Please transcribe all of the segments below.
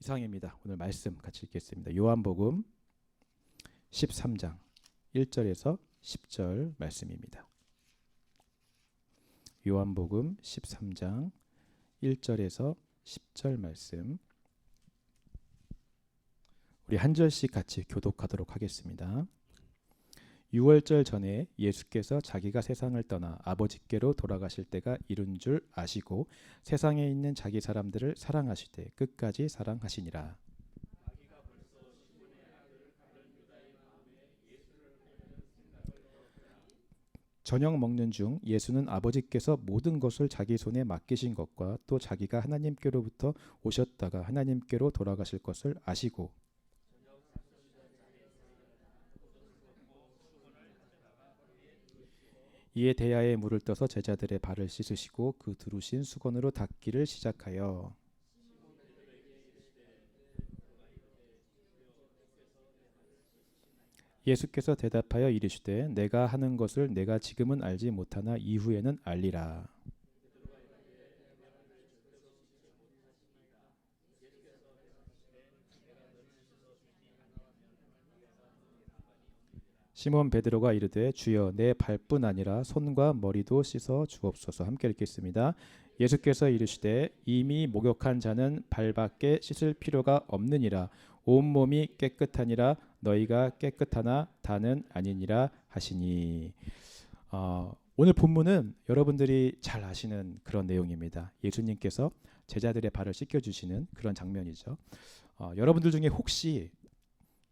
이상입니다. 오늘 말씀 같이 읽겠습니다. 요한복음 13장 1절에서 10절 말씀입니다. 요한복음 13장 1절에서 10절 말씀 우리 한 절씩 같이 교독하도록 하겠습니다. 6월절 전에 예수께서 자기가 세상을 떠나 아버지께로 돌아가실 때가 이른 줄 아시고 세상에 있는 자기 사람들을 사랑하시되 끝까지 사랑하시니라. 저녁 먹는 중 예수는 아버지께서 모든 것을 자기 손에 맡기신 것과 또 자기가 하나님께로부터 오셨다가 하나님께로 돌아가실 것을 아시고 이에 대야에 물을 떠서 제자들의 발을 씻으시고 그 두르신 수건으로 닦기를 시작하여 예수께서 대답하여 이르시되 내가 하는 것을 내가 지금은 알지 못하나 이후에는 알리라. 시몬 베드로가 이르되 주여 내 발뿐 아니라 손과 머리도 씻어 주옵소서 함께 읽겠습니다. 예수께서 이르시되 이미 목욕한 자는 발밖에 씻을 필요가 없느니라 온 몸이 깨끗하니라 너희가 깨끗하나 다는 아니니라 하시니 어, 오늘 본문은 여러분들이 잘 아시는 그런 내용입니다. 예수님께서 제자들의 발을 씻겨 주시는 그런 장면이죠. 어, 여러분들 중에 혹시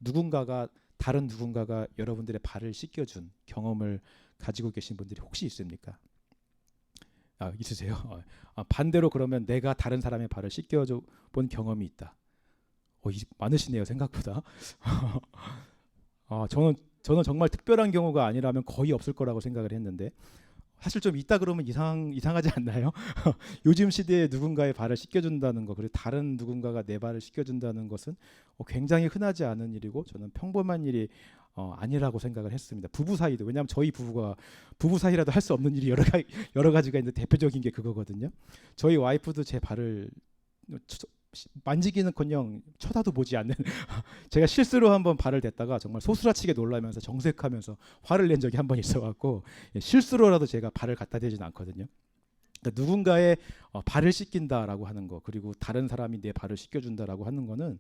누군가가 다른 누군가가 여러분들의 발을 씻겨준 경험을 가지고 계신 분들이 혹시 있습니까? 아, 있으세요? 어, 아, 반대로 그러면 내가 다른 사람의 발을 씻겨줘 본 경험이 있다. 어, 이, 많으시네요 생각보다. 아, 저는 저는 정말 특별한 경우가 아니라면 거의 없을 거라고 생각을 했는데 사실 좀 있다 그러면 이상 이상하지 않나요? 요즘 시대에 누군가의 발을 씻겨준다는 거 그리고 다른 누군가가 내 발을 씻겨준다는 것은 어, 굉장히 흔하지 않은 일이고 저는 평범한 일이 어, 아니라고 생각을 했습니다. 부부 사이도 왜냐하면 저희 부부가 부부 사이라도 할 수 없는 일이 여러 가 여러 가지가 있는데 대표적인 게 그거거든요. 저희 와이프도 제 발을 만지기는커녕 쳐다도 보지 않는 제가 실수로 한번 발을 댔다가 정말 소스라치게 놀라면서 정색하면서 화를 낸 적이 한 번 있어갖고 예, 실수로라도 제가 발을 갖다 대지는 않거든요. 그러니까 누군가의 어, 발을 씻긴다라고 하는 거 그리고 다른 사람이 내 발을 씻겨준다라고 하는 거는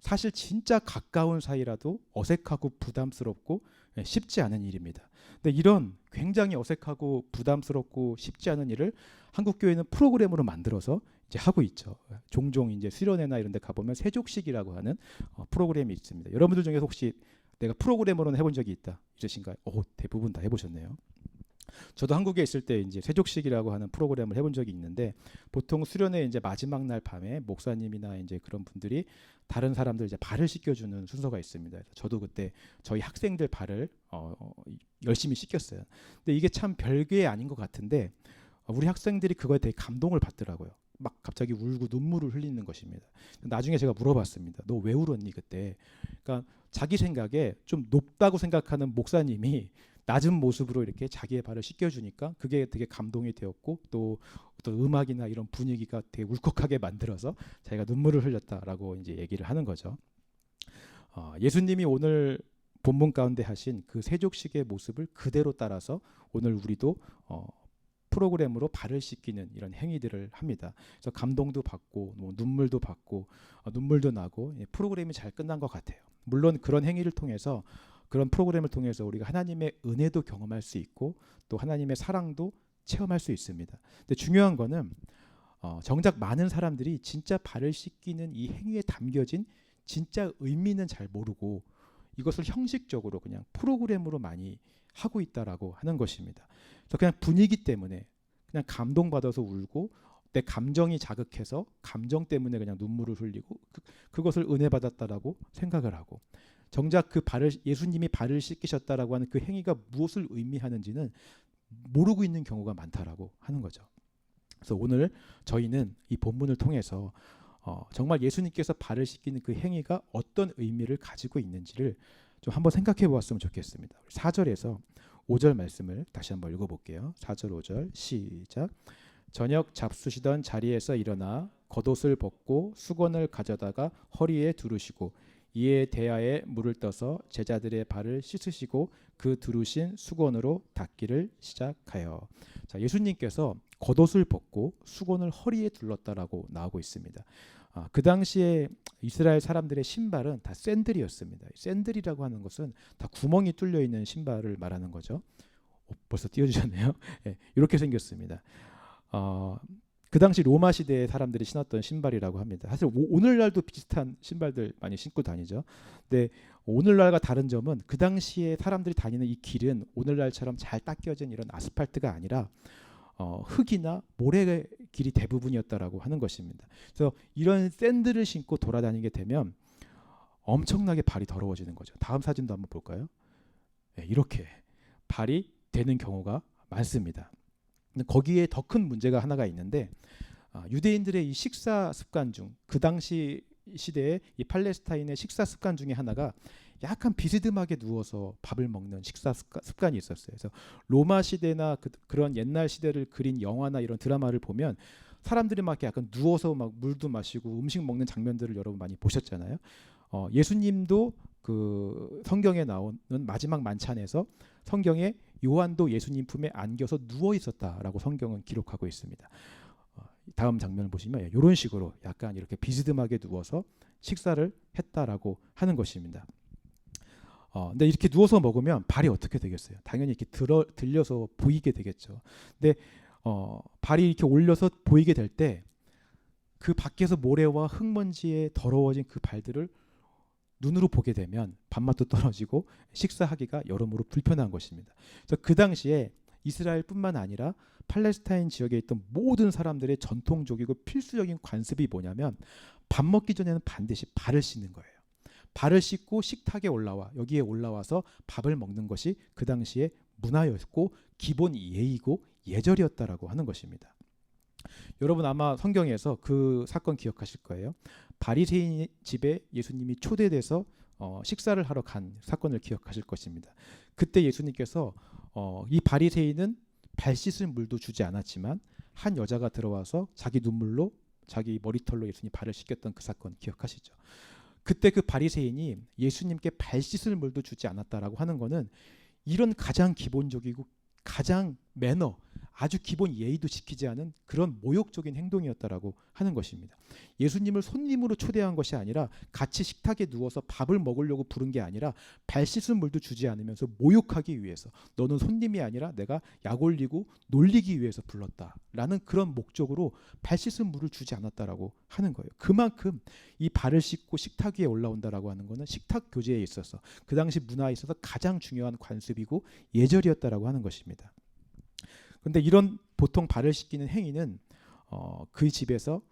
사실 진짜 가까운 사이라도 어색하고 부담스럽고 예, 쉽지 않은 일입니다. 근데 이런 굉장히 어색하고 부담스럽고 쉽지 않은 일을 한국 교회는 프로그램으로 만들어서 이제 하고 있죠. 종종 이제 수련회나 이런 데 가보면 세족식이라고 하는 어, 프로그램이 있습니다. 여러분들 중에 혹시 내가 프로그램으로는 해본 적이 있다 있으신가요? 오, 대부분 다 해보셨네요. 저도 한국에 있을 때 이제 세족식이라고 하는 프로그램을 해본 적이 있는데 보통 수련회 이제 마지막 날 밤에 목사님이나 이제 그런 분들이 다른 사람들 이제 발을 씻겨주는 순서가 있습니다. 저도 그때 저희 학생들 발을 어, 어, 열심히 씻겼어요. 근데 이게 참 별게 아닌 것 같은데 우리 학생들이 그거에 되게 감동을 받더라고요. 막 갑자기 울고 눈물을 흘리는 것입니다. 나중에 제가 물어봤습니다. 너 왜 울었니 그때? 그러니까 자기 생각에 좀 높다고 생각하는 목사님이 낮은 모습으로 이렇게 자기의 발을 씻겨주니까 그게 되게 감동이 되었고 또 어떤 음악이나 이런 분위기가 되게 울컥하게 만들어서 자기가 눈물을 흘렸다라고 이제 얘기를 하는 거죠. 어, 예수님이 오늘 본문 가운데 하신 그 세족식의 모습을 그대로 따라서 오늘 우리도 어, 프로그램으로 발을 씻기는 이런 행위들을 합니다. 그래서 감동도 받고 뭐 눈물도 받고 어, 눈물도 나고 예, 프로그램이 잘 끝난 것 같아요. 물론 그런 행위를 통해서 그런 프로그램을 통해서 우리가 하나님의 은혜도 경험할 수 있고 또 하나님의 사랑도 체험할 수 있습니다. 근데 중요한 거는 어, 정작 많은 사람들이 진짜 발을 씻기는 이 행위에 담겨진 진짜 의미는 잘 모르고 이것을 형식적으로 그냥 프로그램으로 많이 하고 있다라고 하는 것입니다. 그래서 그냥 분위기 때문에 그냥 감동받아서 울고 내 감정이 자극해서 감정 때문에 그냥 눈물을 흘리고 그, 것을 은혜 받았다라고 생각을 하고 정작 그 발을 예수님이 발을 씻기셨다라고 하는 그 행위가 무엇을 의미하는지는 모르고 있는 경우가 많다라고 하는 거죠. 그래서 오늘 저희는 이 본문을 통해서 어, 정말 예수님께서 발을 씻기는 그 행위가 어떤 의미를 가지고 있는지를 좀 한번 생각해 보았으면 좋겠습니다. 4절에서 5절 말씀을 다시 한번 읽어 볼게요. 4절 5절 시작. 저녁 잡수시던 자리에서 일어나 겉옷을 벗고 수건을 가져다가 허리에 두르시고 이에 대야에 물을 떠서 제자들의 발을 씻으시고 그 두르신 수건으로 닦기를 시작하여 자 예수님께서 겉옷을 벗고 수건을 허리에 둘렀다라고 나오고 있습니다. 아, 그 당시에 이스라엘 사람들의 신발은 다 샌들이었습니다. 샌들이라고 하는 것은 다 구멍이 뚫려 있는 신발을 말하는 거죠. 어, 벌써 띄워주셨네요. 예, 이렇게 생겼습니다. 어, 그 당시 로마 시대의 사람들이 신었던 신발이라고 합니다. 사실 오, 오늘날도 비슷한 신발들 많이 신고 다니죠. 근데 오늘날과 다른 점은 그 당시에 사람들이 다니는 이 길은 오늘날처럼 잘 닦여진 이런 아스팔트가 아니라 어, 흙이나 모래 길이 대부분이었다라고 하는 것입니다. 그래서 이런 샌들을 신고 돌아다니게 되면 엄청나게 발이 더러워지는 거죠. 다음 사진도 한번 볼까요? 네, 이렇게 발이 되는 경우가 많습니다. 거기에 더 큰 문제가 하나가 있는데 아, 유대인들의 이 식사 습관 중 그 당시 시대의 이 팔레스타인의 식사 습관 중에 하나가 약간 비스듬하게 누워서 밥을 먹는 식사 습관- 습관이 있었어요. 그래서 로마 시대나 그, 그런 옛날 시대를 그린 영화나 이런 드라마를 보면 사람들이 막 약간 누워서 막 물도 마시고 음식 먹는 장면들을 여러분 많이 보셨잖아요. 어, 예수님도 그 성경에 나오는 마지막 만찬에서 성경에 요한도 예수님 품에 안겨서 누워 있었다라고 성경은 기록하고 있습니다. 어, 다음 장면을 보시면 이런 식으로 약간 이렇게 비스듬하게 누워서 식사를 했다라고 하는 것입니다. 어, 근데 이렇게 누워서 먹으면 발이 어떻게 되겠어요? 당연히 이렇게 들어 들려서 보이게 되겠죠. 근데 어, 발이 이렇게 올려서 보이게 될 때 그 밖에서 모래와 흙먼지에 더러워진 그 발들을 눈으로 보게 되면 밥맛도 떨어지고 식사하기가 여러모로 불편한 것입니다. 그래서 그 당시에 이스라엘뿐만 아니라 팔레스타인 지역에 있던 모든 사람들의 전통적이고 필수적인 관습이 뭐냐면 밥 먹기 전에는 반드시 발을 씻는 거예요. 발을 씻고 식탁에 올라와 여기에 올라와서 밥을 먹는 것이 그 당시에 문화였고 기본 예의고 예절이었다라고 하는 것입니다. 여러분 아마 성경에서 그 사건 기억하실 거예요. 바리새인 집에 예수님이 초대돼서 어, 식사를 하러 간 사건을 기억하실 것입니다. 그때 예수님께서 어, 이 바리새인은 발 씻을 물도 주지 않았지만 한 여자가 들어와서 자기 눈물로 자기 머리털로 예수님 발을 씻겼던 그 사건 기억하시죠? 그때 그 바리새인이 예수님께 발 씻을 물도 주지 않았다라고 하는 거는 이런 가장 기본적이고 가장 매너 아주 기본 예의도 지키지 않은 그런 모욕적인 행동이었다라고 하는 것입니다. 예수님을 손님으로 초대한 것이 아니라 같이 식탁에 누워서 밥을 먹으려고 부른 게 아니라 발 씻은 물도 주지 않으면서 모욕하기 위해서 너는 손님이 아니라 내가 약 올리고 놀리기 위해서 불렀다라는 그런 목적으로 발 씻은 물을 주지 않았다라고 하는 거예요. 그만큼 이 발을 씻고 식탁 위에 올라온다라고 하는 것은 식탁 교제에 있어서 그 당시 문화에 있어서 가장 중요한 관습이고 예절이었다라고 하는 것입니다. 근데 이런 보통 발을 씻기는 행위는 어, 그 집에서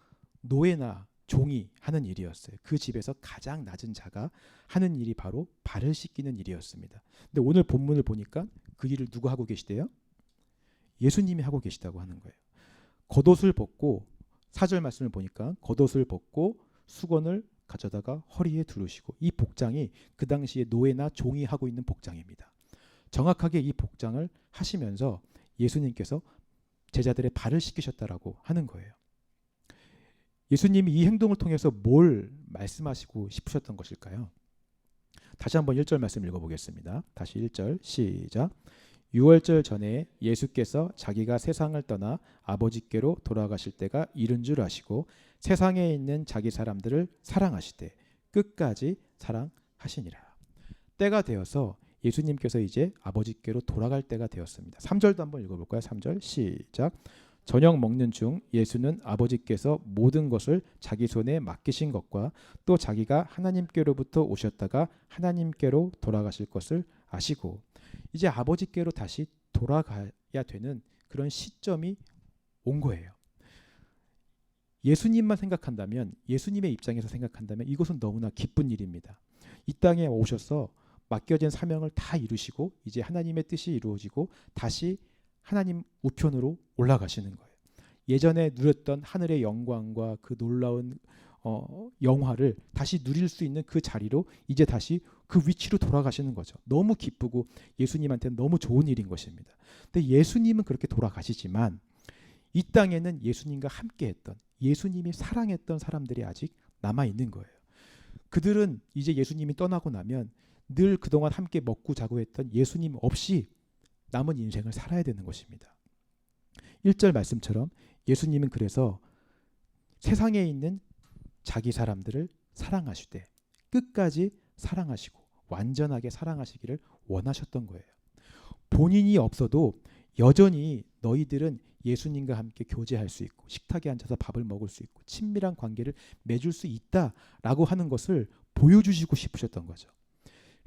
노예나 종이 하는 일이었어요. 그 집에서 가장 낮은 자가 하는 일이 바로 발을 씻기는 일이었습니다. 근데 오늘 본문을 보니까 그 일을 누가 하고 계시대요? 예수님이 하고 계시다고 하는 거예요. 겉옷을 벗고 사절 말씀을 보니까 겉옷을 벗고 수건을 가져다가 허리에 두르시고 이 복장이 그 당시에 노예나 종이 하고 있는 복장입니다. 정확하게 이 복장을 하시면서 예수님께서 제자들의 발을 씻기셨다라고 하는 거예요. 예수님이 이 행동을 통해서 뭘 말씀하시고 싶으셨던 것일까요? 다시 한번 1절 말씀 읽어보겠습니다. 다시 1절 시작. 유월절 전에 예수께서 자기가 세상을 떠나 아버지께로 돌아가실 때가 이른 줄 아시고 세상에 있는 자기 사람들을 사랑하시되 끝까지 사랑하시니라. 때가 되어서 예수님께서 이제 아버지께로 돌아갈 때가 되었습니다. 3절도 한번 읽어볼까요? 3절 시작. 저녁 먹는 중 예수는 아버지께서 모든 것을 자기 손에 맡기신 것과 또 자기가 하나님께로부터 오셨다가 하나님께로 돌아가실 것을 아시고 이제 아버지께로 다시 돌아가야 되는 그런 시점이 온 거예요. 예수님만 생각한다면 예수님의 입장에서 생각한다면 이것은 너무나 기쁜 일입니다. 이 땅에 오셔서 맡겨진 사명을 다 이루시고 이제 하나님의 뜻이 이루어지고 다시 하나님 우편으로 올라가시는 거예요. 예전에 누렸던 하늘의 영광과 그 놀라운 어, 영화를 다시 누릴 수 있는 그 자리로 이제 다시 그 위치로 돌아가시는 거죠. 너무 기쁘고 예수님한테는 너무 좋은 일인 것입니다. 근데 예수님은 그렇게 돌아가시지만 이 땅에는 예수님과 함께했던 예수님이 사랑했던 사람들이 아직 남아 있는 거예요. 그들은 이제 예수님이 떠나고 나면 늘 그동안 함께 먹고 자고 했던 예수님 없이 남은 인생을 살아야 되는 것입니다. 1절 말씀처럼 예수님은 그래서 세상에 있는 자기 사람들을 사랑하시되 끝까지 사랑하시고 완전하게 사랑하시기를 원하셨던 거예요. 본인이 없어도 여전히 너희들은 예수님과 함께 교제할 수 있고 식탁에 앉아서 밥을 먹을 수 있고 친밀한 관계를 맺을 수 있다라고 하는 것을 보여주시고 싶으셨던 거죠.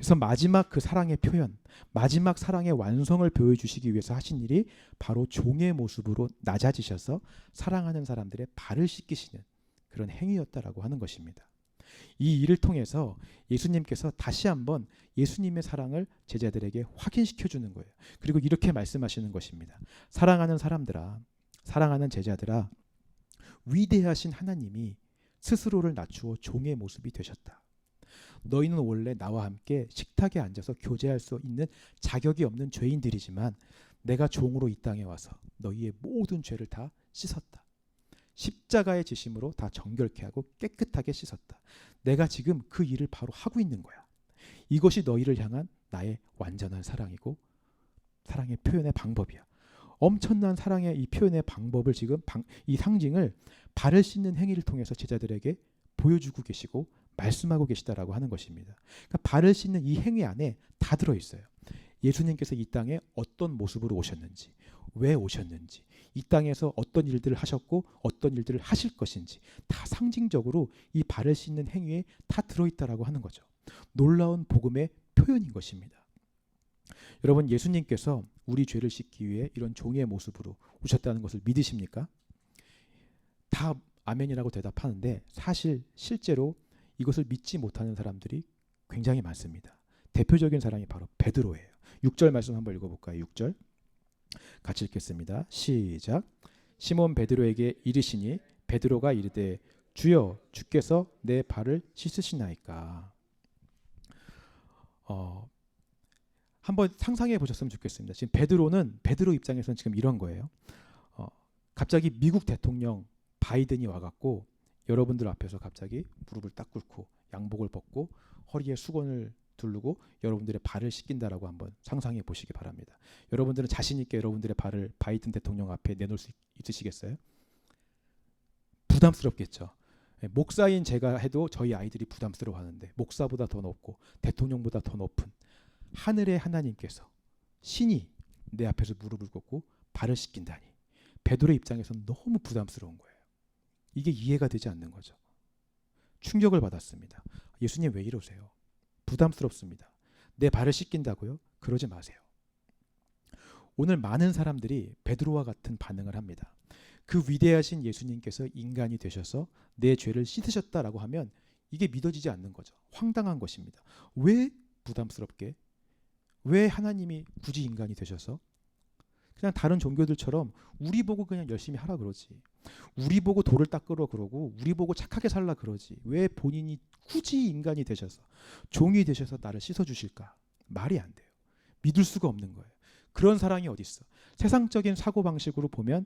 그래서 마지막 그 사랑의 표현, 마지막 사랑의 완성을 보여주시기 위해서 하신 일이 바로 종의 모습으로 낮아지셔서 사랑하는 사람들의 발을 씻기시는 그런 행위였다라고 하는 것입니다. 이 일을 통해서 예수님께서 다시 한번 예수님의 사랑을 제자들에게 확인시켜 주는 거예요. 그리고 이렇게 말씀하시는 것입니다. 사랑하는 사람들아, 사랑하는 제자들아, 위대하신 하나님이 스스로를 낮추어 종의 모습이 되셨다. 너희는 원래 나와 함께 식탁에 앉아서 교제할 수 있는 자격이 없는 죄인들이지만 내가 종으로 이 땅에 와서 너희의 모든 죄를 다 씻었다. 십자가의 지심으로 다 정결케 하고 깨끗하게 씻었다. 내가 지금 그 일을 바로 하고 있는 거야. 이것이 너희를 향한 나의 완전한 사랑이고 사랑의 표현의 방법이야. 엄청난 사랑의 이 표현의 방법을 지금 방, 이 상징을 발을 씻는 행위를 통해서 제자들에게 보여주고 계시고 말씀하고 계시다라고 하는 것입니다. 그러니까 발을 씻는 이 행위 안에 다 들어 있어요. 예수님께서 이 땅에 어떤 모습으로 오셨는지, 왜 오셨는지, 이 땅에서 어떤 일들을 하셨고 어떤 일들을 하실 것인지 다 상징적으로 이 발을 씻는 행위에 다 들어 있다라고 하는 거죠. 놀라운 복음의 표현인 것입니다. 여러분 예수님께서 우리 죄를 씻기 위해 이런 종의 모습으로 오셨다는 것을 믿으십니까? 다 아멘이라고 대답하는데 사실 실제로 이것을 믿지 못하는 사람들이 굉장히 많습니다. 대표적인 사람이 바로 베드로예요. 6절 말씀 한번 읽어볼까요? 6절 같이 읽겠습니다. 시작. 시몬 베드로에게 이르시니 베드로가 이르되 주여 주께서 내 발을 씻으시나이까. 어, 한번 상상해 보셨으면 좋겠습니다. 지금 베드로는 베드로 입장에서는 지금 이런 거예요. 어, 갑자기 미국 대통령 바이든이 와갖고 여러분들 앞에서 갑자기 무릎을 딱 꿇고 양복을 벗고 허리에 수건을 두르고 여러분들의 발을 씻긴다라고 한번 상상해 보시기 바랍니다. 여러분들은 자신 있게 여러분들의 발을 바이든 대통령 앞에 내놓을 수 있으시겠어요? 부담스럽겠죠. 예, 목사인 제가 해도 저희 아이들이 부담스러워하는데 목사보다 더 높고 대통령보다 더 높은 하늘의 하나님께서 신이 내 앞에서 무릎을 꿇고 발을 씻긴다니 베드로의 입장에서는 너무 부담스러운 거예요. 이게 이해가 되지 않는 거죠. 충격을 받았습니다. 예수님 왜 이러세요? 부담스럽습니다. 내 발을 씻긴다고요? 그러지 마세요. 오늘 많은 사람들이 베드로와 같은 반응을 합니다. 그 위대하신 예수님께서 인간이 되셔서 내 죄를 씻으셨다라고 하면 이게 믿어지지 않는 거죠. 황당한 것입니다. 왜 부담스럽게? 왜 하나님이 굳이 인간이 되셔서 그냥 다른 종교들처럼 우리 보고 그냥 열심히 하라 그러지. 우리 보고 돌을 닦으러 그러고 우리 보고 착하게 살라 그러지. 왜 본인이 굳이 인간이 되셔서 종이 되셔서 나를 씻어 주실까? 말이 안 돼요. 믿을 수가 없는 거예요. 그런 사랑이 어디 있어? 세상적인 사고 방식으로 보면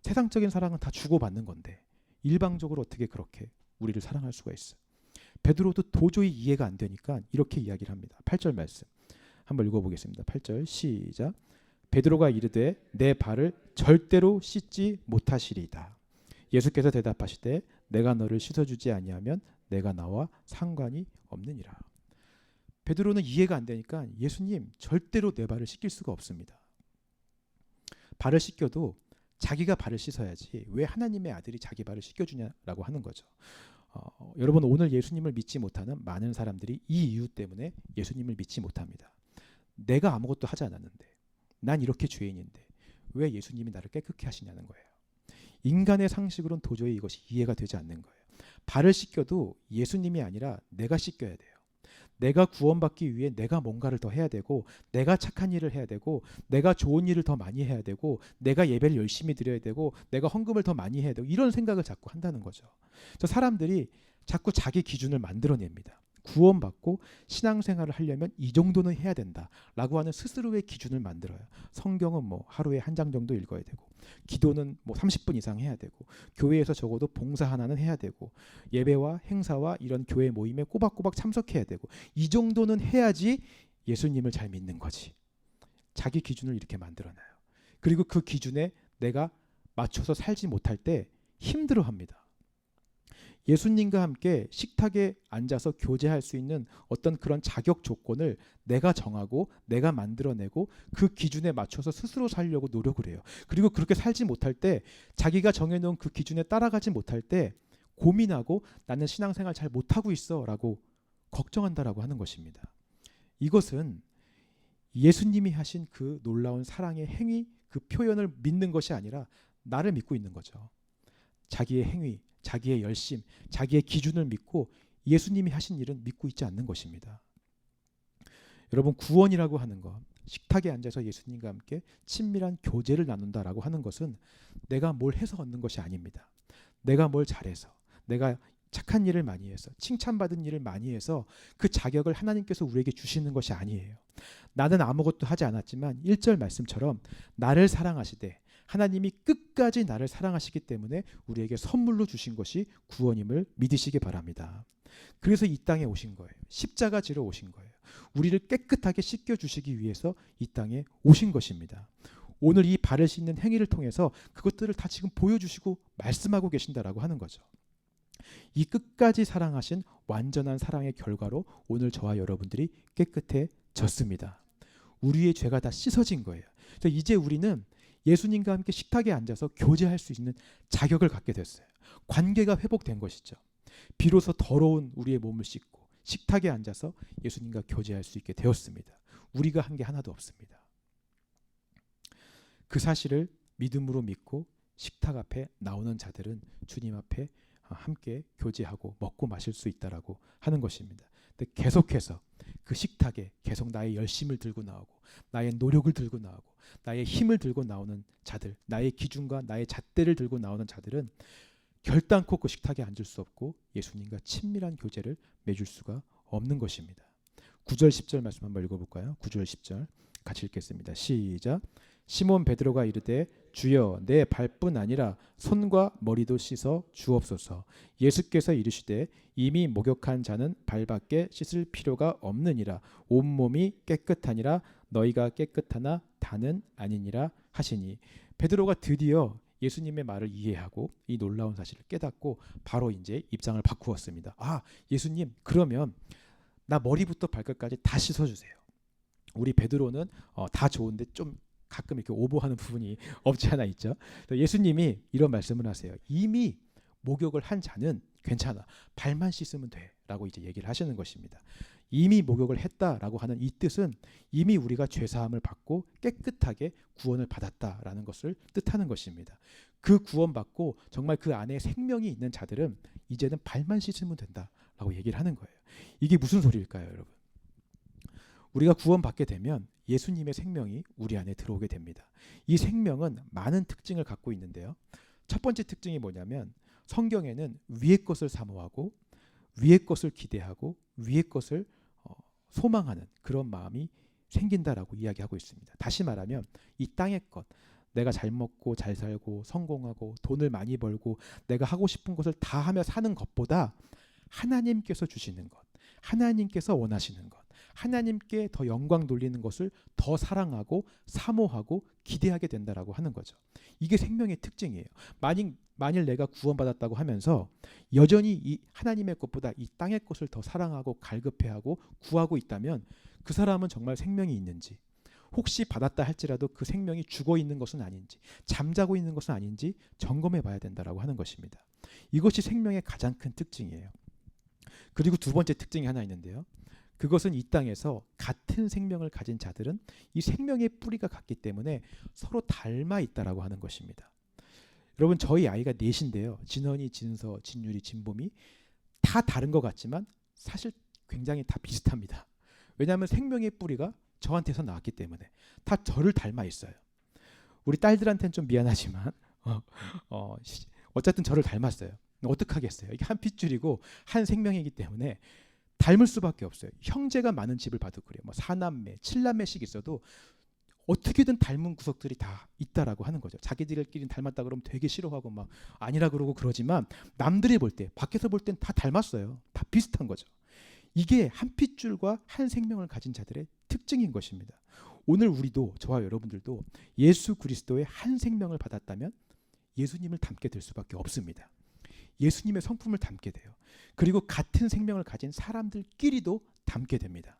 세상적인 사랑은 다 주고받는 건데 일방적으로 어떻게 그렇게 우리를 사랑할 수가 있어? 베드로도 도저히 이해가 안 되니까 이렇게 이야기를 합니다. 8절 말씀. 한번 읽어 보겠습니다. 8절 시작. 베드로가 이르되 내 발을 절대로 씻지 못하시리다. 예수께서 대답하시되 내가 너를 씻어주지 아니하면 내가 나와 상관이 없느니라. 베드로는 이해가 안 되니까 예수님 절대로 내 발을 씻길 수가 없습니다. 발을 씻겨도 자기가 발을 씻어야지 왜 하나님의 아들이 자기 발을 씻겨주냐라고 하는 거죠. 어, 여러분 오늘 예수님을 믿지 못하는 많은 사람들이 이 이유 때문에 예수님을 믿지 못합니다. 내가 아무것도 하지 않았는데 난 이렇게 죄인인데 왜 예수님이 나를 깨끗게 하시냐는 거예요. 인간의 상식으로는 도저히 이것이 이해가 되지 않는 거예요. 발을 씻겨도 예수님이 아니라 내가 씻겨야 돼요. 내가 구원받기 위해 내가 뭔가를 더 해야 되고 내가 착한 일을 해야 되고 내가 좋은 일을 더 많이 해야 되고 내가 예배를 열심히 드려야 되고 내가 헌금을 더 많이 해야 되고 이런 생각을 자꾸 한다는 거죠. 저 사람들이 자꾸 자기 기준을 만들어냅니다. 구원받고 신앙생활을 하려면 이 정도는 해야 된다라고 하는 스스로의 기준을 만들어요. 성경은 뭐 하루에 한 장 정도 읽어야 되고 기도는 뭐 30분 이상 해야 되고 교회에서 적어도 봉사 하나는 해야 되고 예배와 행사와 이런 교회 모임에 꼬박꼬박 참석해야 되고 이 정도는 해야지 예수님을 잘 믿는 거지. 자기 기준을 이렇게 만들어놔요. 그리고 그 기준에 내가 맞춰서 살지 못할 때 힘들어합니다. 예수님과 함께 식탁에 앉아서 교제할 수 있는 어떤 그런 자격 조건을 내가 정하고 내가 만들어내고 그 기준에 맞춰서 스스로 살려고 노력을 해요. 그리고 그렇게 살지 못할 때 자기가 정해놓은 그 기준에 따라가지 못할 때 고민하고 나는 신앙생활 잘 못하고 있어 라고 걱정한다라고 하는 것입니다. 이것은 예수님이 하신 그 놀라운 사랑의 행위 그 표현을 믿는 것이 아니라 나를 믿고 있는 거죠. 자기의 행위, 자기의 열심, 자기의 기준을 믿고 예수님이 하신 일은 믿고 있지 않는 것입니다. 여러분 구원이라고 하는 것, 식탁에 앉아서 예수님과 함께 친밀한 교제를 나눈다라고 하는 것은 내가 뭘 해서 얻는 것이 아닙니다. 내가 뭘 잘해서, 내가 착한 일을 많이 해서, 칭찬받은 일을 많이 해서 그 자격을 하나님께서 우리에게 주시는 것이 아니에요. 나는 아무것도 하지 않았지만 1절 말씀처럼 나를 사랑하시되 하나님이 끝까지 나를 사랑하시기 때문에 우리에게 선물로 주신 것이 구원임을 믿으시기 바랍니다. 그래서 이 땅에 오신 거예요. 십자가 지러 오신 거예요. 우리를 깨끗하게 씻겨 주시기 위해서 이 땅에 오신 것입니다. 오늘 이 발을 씻는 행위를 통해서 그것들을 다 지금 보여주시고 말씀하고 계신다라고 하는 거죠. 이 끝까지 사랑하신 완전한 사랑의 결과로 오늘 저와 여러분들이 깨끗해졌습니다. 우리의 죄가 다 씻어진 거예요. 그래서 이제 우리는 예수님과 함께 식탁에 앉아서 교제할 수 있는 자격을 갖게 됐어요. 관계가 회복된 것이죠. 비로소 더러운 우리의 몸을 씻고 식탁에 앉아서 예수님과 교제할 수 있게 되었습니다. 우리가 한 게 하나도 없습니다. 그 사실을 믿음으로 믿고 식탁 앞에 나오는 자들은 주님 앞에 함께 교제하고 먹고 마실 수 있다라고 하는 것입니다. 근데 계속해서 그 식탁에 계속 나의 열심을 들고 나오고 나의 노력을 들고 나오고 나의 힘을 들고 나오는 자들, 나의 기준과 나의 잣대를 들고 나오는 자들은 결단코 그 식탁에 앉을 수 없고 예수님과 친밀한 교제를 맺을 수가 없는 것입니다. 9절 10절 말씀 한번 읽어 볼까요? 9절 10절 같이 읽겠습니다. 시작. 시몬 베드로가 이르되 주여 내 발뿐 아니라 손과 머리도 씻어 주옵소서. 예수께서 이르시되 이미 목욕한 자는 발밖에 씻을 필요가 없느니라 온 몸이 깨끗하니라 너희가 깨끗하나 다는 아니니라 하시니 베드로가 드디어 예수님의 말을 이해하고 이 놀라운 사실을 깨닫고 바로 이제 입장을 바꾸었습니다. 아 예수님 그러면 나 머리부터 발끝까지 다 씻어 주세요. 우리 베드로는 어, 다 좋은데 좀 가끔 이렇게 오버하는 부분이 없지 않아 있죠. 예수님이 이런 말씀을 하세요. 이미 목욕을 한 자는 괜찮아. 발만 씻으면 돼 라고 이제 얘기를 하시는 것입니다. 이미 목욕을 했다라고 하는 이 뜻은 이미 우리가 죄 사함을 받고 깨끗하게 구원을 받았다라는 것을 뜻하는 것입니다. 그 구원받고 정말 그 안에 생명이 있는 자들은 이제는 발만 씻으면 된다라고 얘기를 하는 거예요. 이게 무슨 소리일까요, 여러분? 우리가 구원받게 되면 예수님의 생명이 우리 안에 들어오게 됩니다. 이 생명은 많은 특징을 갖고 있는데요. 첫 번째 특징이 뭐냐면 성경에는 위의 것을 사모하고 위의 것을 기대하고 위의 것을 어, 소망하는 그런 마음이 생긴다라고 이야기하고 있습니다. 다시 말하면 이 땅의 것, 내가 잘 먹고 잘 살고 성공하고 돈을 많이 벌고 내가 하고 싶은 것을 다 하며 사는 것보다 하나님께서 주시는 것, 하나님께서 원하시는 것, 하나님께 더 영광 돌리는 것을 더 사랑하고 사모하고 기대하게 된다라고 하는 거죠. 이게 생명의 특징이에요. 만일 만일 내가 구원받았다고 하면서 여전히 이 하나님의 것보다 이 땅의 것을 더 사랑하고 갈급해하고 구하고 있다면 그 사람은 정말 생명이 있는지 혹시 받았다 할지라도 그 생명이 죽어 있는 것은 아닌지 잠자고 있는 것은 아닌지 점검해 봐야 된다라고 하는 것입니다. 이것이 생명의 가장 큰 특징이에요. 그리고 두 번째 특징이 하나 있는데요. 그것은 이 땅에서 같은 생명을 가진 자들은 이 생명의 뿌리가 같기 때문에 서로 닮아 있다라고 하는 것입니다. 여러분 저희 아이가 넷인데요. 진원이, 진서, 진율이, 진봄이 다 다른 것 같지만 사실 굉장히 다 비슷합니다. 왜냐하면 생명의 뿌리가 저한테서 나왔기 때문에 다 저를 닮아 있어요. 우리 딸들한테는 좀 미안하지만 어, 어, 어쨌든 저를 닮았어요. 어떡하겠어요. 이게 한 핏줄이고 한 생명이기 때문에 닮을 수밖에 없어요. 형제가 많은 집을 봐도 그래요. 뭐 사남매, 칠남매씩 있어도 어떻게든 닮은 구석들이 다 있다라고 하는 거죠. 자기들끼리 닮았다 그러면 되게 싫어하고 막 아니라 그러고 그러지만 남들이 볼 때, 밖에서 볼 땐 다 닮았어요. 다 비슷한 거죠. 이게 한 핏줄과 한 생명을 가진 자들의 특징인 것입니다. 오늘 우리도 저와 여러분들도 예수 그리스도의 한 생명을 받았다면 예수님을 닮게 될 수밖에 없습니다. 예수님의 성품을 닮게 돼요. 그리고 같은 생명을 가진 사람들끼리도 닮게 됩니다.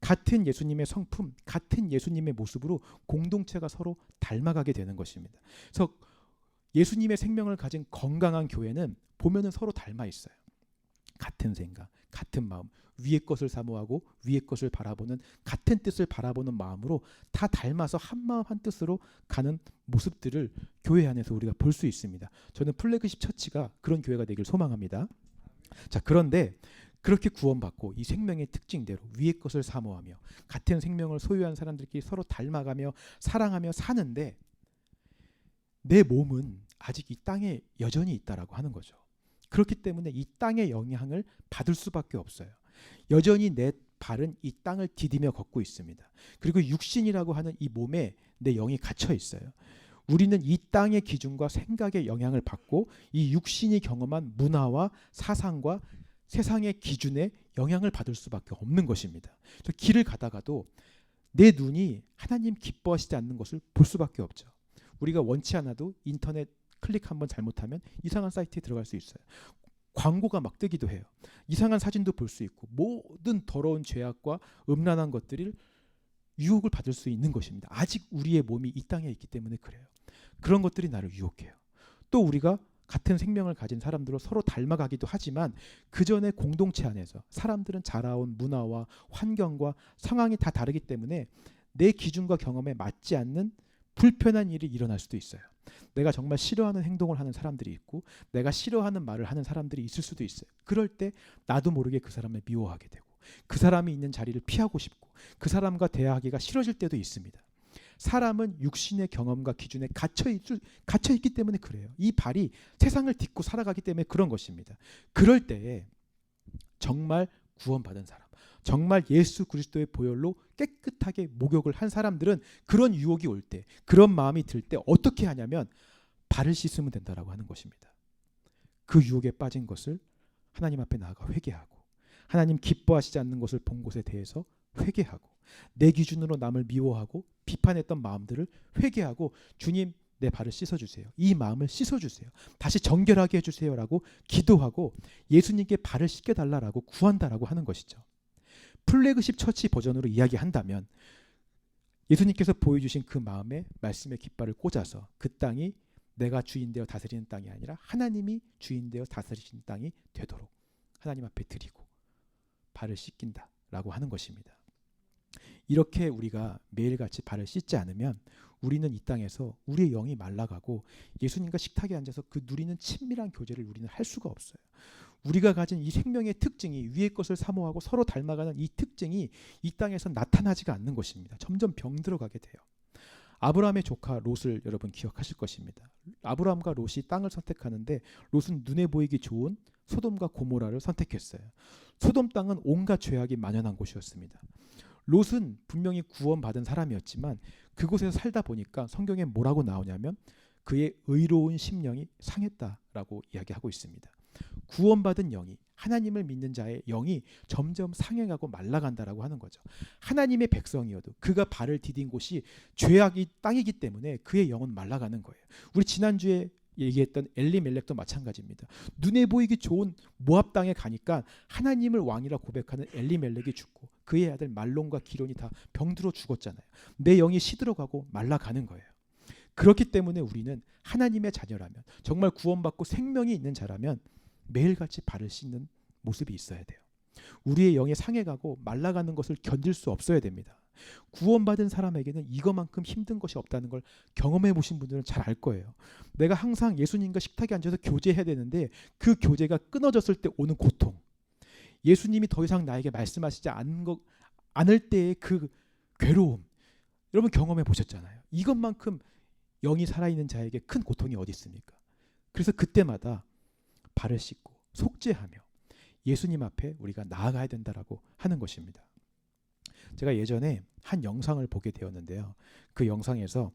같은 예수님의 성품, 같은 예수님의 모습으로 공동체가 서로 닮아가게 되는 것입니다. 그래서 예수님의 생명을 가진 건강한 교회는 보면은 서로 닮아 있어요. 같은 생각, 같은 마음, 위의 것을 사모하고 위의 것을 바라보는 같은 뜻을 바라보는 마음으로 다 닮아서 한 마음 한 뜻으로 가는 모습들을 교회 안에서 우리가 볼 수 있습니다. 저는 플래그십 처치가 그런 교회가 되길 소망합니다. 자, 그런데 그렇게 구원받고 이 생명의 특징대로 위의 것을 사모하며 같은 생명을 소유한 사람들끼리 서로 닮아가며 사랑하며 사는데 내 몸은 아직 이 땅에 여전히 있다라고 하는 거죠. 그렇기 때문에 이 땅의 영향을 받을 수밖에 없어요. 여전히 내 발은 이 땅을 디디며 걷고 있습니다. 그리고 육신이라고 하는 이 몸에 내 영이 갇혀 있어요. 우리는 이 땅의 기준과 생각의 영향을 받고 이 육신이 경험한 문화와 사상과 세상의 기준에 영향을 받을 수밖에 없는 것입니다. 저 길을 가다가도 내 눈이 하나님 기뻐하시지 않는 것을 볼 수밖에 없죠. 우리가 원치 않아도 인터넷 클릭 한번 잘못하면 이상한 사이트에 들어갈 수 있어요. 광고가 막 뜨기도 해요. 이상한 사진도 볼 수 있고 모든 더러운 죄악과 음란한 것들을 유혹을 받을 수 있는 것입니다. 아직 우리의 몸이 이 땅에 있기 때문에 그래요. 그런 것들이 나를 유혹해요. 또 우리가 같은 생명을 가진 사람들로 서로 닮아가기도 하지만 그 전에 공동체 안에서 사람들은 자라온 문화와 환경과 상황이 다 다르기 때문에 내 기준과 경험에 맞지 않는 불편한 일이 일어날 수도 있어요. 내가 정말 싫어하는 행동을 하는 사람들이 있고 내가 싫어하는 말을 하는 사람들이 있을 수도 있어요. 그럴 때 나도 모르게 그 사람을 미워하게 되고 그 사람이 있는 자리를 피하고 싶고 그 사람과 대화하기가 싫어질 때도 있습니다. 사람은 육신의 경험과 기준에 갇혀, 있, 갇혀 있기 때문에 그래요. 이 발이 세상을 딛고 살아가기 때문에 그런 것입니다. 그럴 때에 정말 구원받은 사람, 정말 예수 그리스도의 보혈로 깨끗하게 목욕을 한 사람들은 그런 유혹이 올 때, 그런 마음이 들 때 어떻게 하냐면 발을 씻으면 된다라고 하는 것입니다. 그 유혹에 빠진 것을 하나님 앞에 나아가 회개하고 하나님 기뻐하시지 않는 것을 본 것에 대해서 회개하고 내 기준으로 남을 미워하고 비판했던 마음들을 회개하고 주님 내 발을 씻어 주세요. 이 마음을 씻어 주세요. 다시 정결하게 해 주세요라고 기도하고 예수님께 발을 씻겨 달라라고 구한다라고 하는 것이죠. 플래그십 처치 버전으로 이야기한다면 예수님께서 보여주신 그 마음에 말씀의 깃발을 꽂아서 그 땅이 내가 주인되어 다스리는 땅이 아니라 하나님이 주인되어 다스리시는 땅이 되도록 하나님 앞에 드리고 발을 씻긴다 라고 하는 것입니다. 이렇게 우리가 매일같이 발을 씻지 않으면 우리는 이 땅에서 우리의 영이 말라가고 예수님과 식탁에 앉아서 그 누리는 친밀한 교제를 우리는 할 수가 없어요. 우리가 가진 이 생명의 특징이 위의 것을 사모하고 서로 닮아가는 이 특징이 이 땅에서 나타나지가 않는 것입니다. 점점 병들어가게 돼요. 아브라함의 조카 롯을 여러분 기억하실 것입니다. 아브라함과 롯이 땅을 선택하는데 롯은 눈에 보이기 좋은 소돔과 고모라를 선택했어요. 소돔 땅은 온갖 죄악이 만연한 곳이었습니다. 롯은 분명히 구원받은 사람이었지만 그곳에서 살다 보니까 성경에 뭐라고 나오냐면 그의 의로운 심령이 상했다라고 이야기하고 있습니다. 구원받은 영이 하나님을 믿는 자의 영이 점점 상해가고 말라간다라고 하는 거죠. 하나님의 백성이어도 그가 발을 디딘 곳이 죄악이 땅이기 때문에 그의 영은 말라가는 거예요. 우리 지난주에 얘기했던 엘리멜렉도 마찬가지입니다. 눈에 보이기 좋은 모압 땅에 가니까 하나님을 왕이라 고백하는 엘리멜렉이 죽고 그의 아들 말론과 기론이 다 병들어 죽었잖아요. 내 영이 시들어가고 말라가는 거예요. 그렇기 때문에 우리는 하나님의 자녀라면 정말 구원받고 생명이 있는 자라면 매일같이 발을 씻는 모습이 있어야 돼요. 우리의 영이 상해가고 말라가는 것을 견딜 수 없어야 됩니다. 구원받은 사람에게는 이거만큼 힘든 것이 없다는 걸 경험해 보신 분들은 잘 알 거예요. 내가 항상 예수님과 식탁에 앉아서 교제해야 되는데 그 교제가 끊어졌을 때 오는 고통. 예수님이 더 이상 나에게 말씀하시지 않은 것 않을 때의 그 괴로움. 여러분 경험해 보셨잖아요. 이것만큼 영이 살아있는 자에게 큰 고통이 어디 있습니까? 그래서 그때마다 발을 씻고 속죄하며 예수님 앞에 우리가 나아가야 된다라고 하는 것입니다. 제가 예전에 한 영상을 보게 되었는데요. 그 영상에서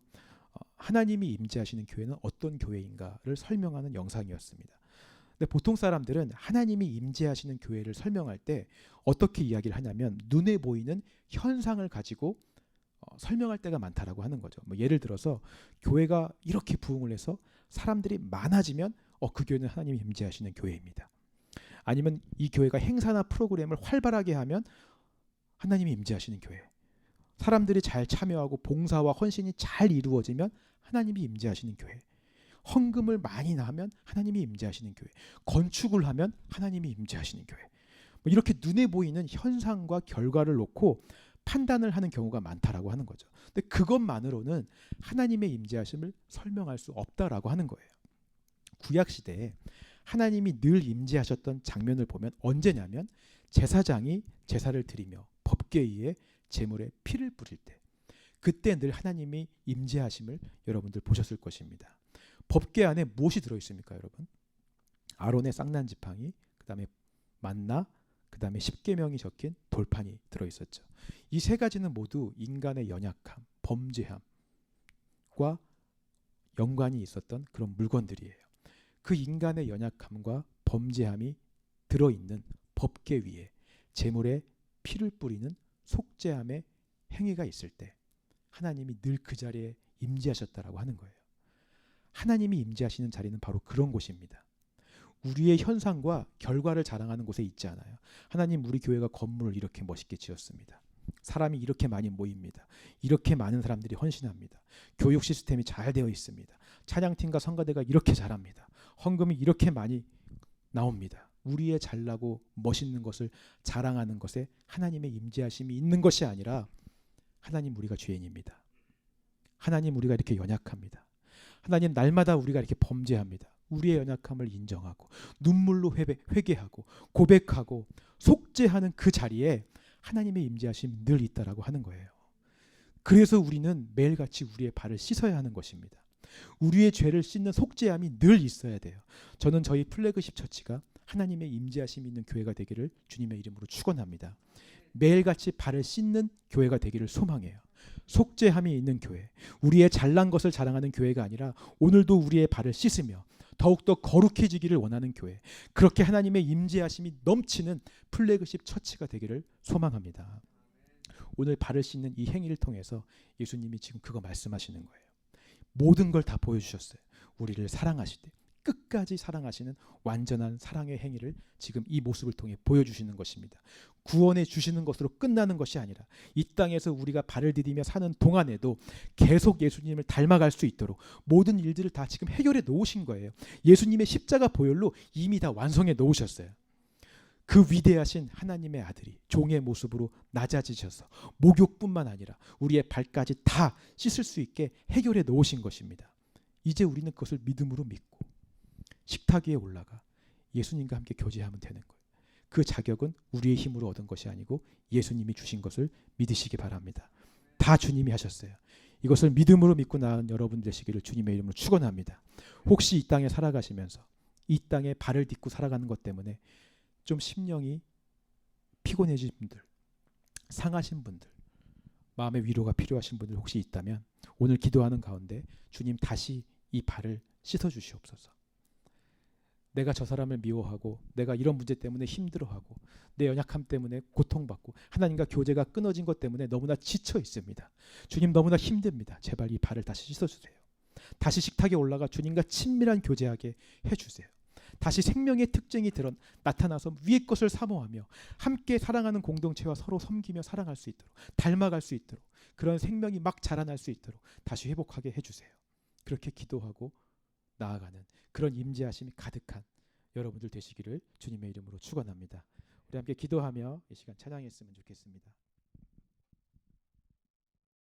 어, 하나님이 임재하시는 교회는 어떤 교회인가를 설명하는 영상이었습니다. 근데 보통 사람들은 하나님이 임재하시는 교회를 설명할 때 어떻게 이야기를 하냐면 눈에 보이는 현상을 가지고 어, 설명할 때가 많다라고 하는 거죠. 뭐 예를 들어서 교회가 이렇게 부흥을 해서 사람들이 많아지면 어, 그 교회는 하나님이 임재하시는 교회입니다. 아니면 이 교회가 행사나 프로그램을 활발하게 하면 하나님이 임재하시는 교회. 사람들이 잘 참여하고 봉사와 헌신이 잘 이루어지면 하나님이 임재하시는 교회. 헌금을 많이 나면 하나님이 임재하시는 교회. 건축을 하면 하나님이 임재하시는 교회. 뭐 이렇게 눈에 보이는 현상과 결과를 놓고 판단을 하는 경우가 많다라고 하는 거죠. 근데 그것만으로는 하나님의 임재하심을 설명할 수 없다라고 하는 거예요. 구약 시대에 하나님이 늘 임재하셨던 장면을 보면 언제냐면 제사장이 제사를 드리며 법궤 위에 제물에 피를 뿌릴 때 그때 늘 하나님이 임재하심을 여러분들 보셨을 것입니다. 법궤 안에 무엇이 들어 있습니까, 여러분? 아론의 쌍난 지팡이, 그다음에 만나, 그다음에 십계명이 적힌 돌판이 들어 있었죠. 이 세 가지는 모두 인간의 연약함, 범죄함과 연관이 있었던 그런 물건들이에요. 그 인간의 연약함과 범죄함이 들어 있는 법궤 위에 제물에 피를 뿌리는 속죄함의 행위가 있을 때 하나님이 늘 그 자리에 임재하셨다라고 하는 거예요. 하나님이 임재하시는 자리는 바로 그런 곳입니다. 우리의 현상과 결과를 자랑하는 곳에 있지 않아요. 하나님 우리 교회가 건물을 이렇게 멋있게 지었습니다. 사람이 이렇게 많이 모입니다. 이렇게 많은 사람들이 헌신합니다. 교육 시스템이 잘 되어 있습니다. 찬양팀과 성가대가 이렇게 잘합니다. 헌금이 이렇게 많이 나옵니다. 우리의 잘나고 멋있는 것을 자랑하는 것에 하나님의 임재하심이 있는 것이 아니라 하나님 우리가 죄인입니다. 하나님 우리가 이렇게 연약합니다. 하나님 날마다 우리가 이렇게 범죄합니다. 우리의 연약함을 인정하고 눈물로 회개, 회개하고 고백하고 속죄하는 그 자리에 하나님의 임재하심이 늘 있다라고 하는 거예요. 그래서 우리는 매일같이 우리의 발을 씻어야 하는 것입니다. 우리의 죄를 씻는 속죄함이 늘 있어야 돼요. 저는 저희 플래그십 처치가 하나님의 임재하심이 있는 교회가 되기를 주님의 이름으로 축원합니다. 매일같이 발을 씻는 교회가 되기를 소망해요. 속죄함이 있는 교회, 우리의 잘난 것을 자랑하는 교회가 아니라 오늘도 우리의 발을 씻으며 더욱더 거룩해지기를 원하는 교회, 그렇게 하나님의 임재하심이 넘치는 플래그십 처치가 되기를 소망합니다. 오늘 발을 씻는 이 행위를 통해서 예수님이 지금 그거 말씀하시는 거예요. 모든 걸 다 보여주셨어요. 우리를 사랑하실 때 끝까지 사랑하시는 완전한 사랑의 행위를 지금 이 모습을 통해 보여주시는 것입니다. 구원해 주시는 것으로 끝나는 것이 아니라 이 땅에서 우리가 발을 디디며 사는 동안에도 계속 예수님을 닮아갈 수 있도록 모든 일들을 다 지금 해결해 놓으신 거예요. 예수님의 십자가 보혈로 이미 다 완성해 놓으셨어요. 그 위대하신 하나님의 아들이 종의 모습으로 낮아지셔서 목욕뿐만 아니라 우리의 발까지 다 씻을 수 있게 해결해 놓으신 것입니다. 이제 우리는 그것을 믿음으로 믿고 식탁 위에 올라가 예수님과 함께 교제하면 되는 거예요. 그 자격은 우리의 힘으로 얻은 것이 아니고 예수님이 주신 것을 믿으시기 바랍니다. 다 주님이 하셨어요. 이것을 믿음으로 믿고 나은 여러분 되시기를 주님의 이름으로 축원합니다. 혹시 이 땅에 살아가시면서 이 땅에 발을 딛고 살아가는 것 때문에 좀 심령이 피곤해진 분들, 상하신 분들, 마음의 위로가 필요하신 분들 혹시 있다면 오늘 기도하는 가운데 주님 다시 이 발을 씻어 주시옵소서. 내가 저 사람을 미워하고 내가 이런 문제 때문에 힘들어하고 내 연약함 때문에 고통받고 하나님과 교제가 끊어진 것 때문에 너무나 지쳐 있습니다. 주님 너무나 힘듭니다. 제발 이 발을 다시 씻어 주세요. 다시 식탁에 올라가 주님과 친밀한 교제하게 해 주세요. 다시 생명의 특징이 드러 나타나서 위의 것을 사모하며 함께 사랑하는 공동체와 서로 섬기며 사랑할 수 있도록 닮아갈 수 있도록 그런 생명이 막 자라날 수 있도록 다시 회복하게 해주세요. 그렇게 기도하고 나아가는 그런 임재하심이 가득한 여러분들 되시기를 주님의 이름으로 축원합니다. 우리 함께 기도하며 이 시간 찬양했으면 좋겠습니다.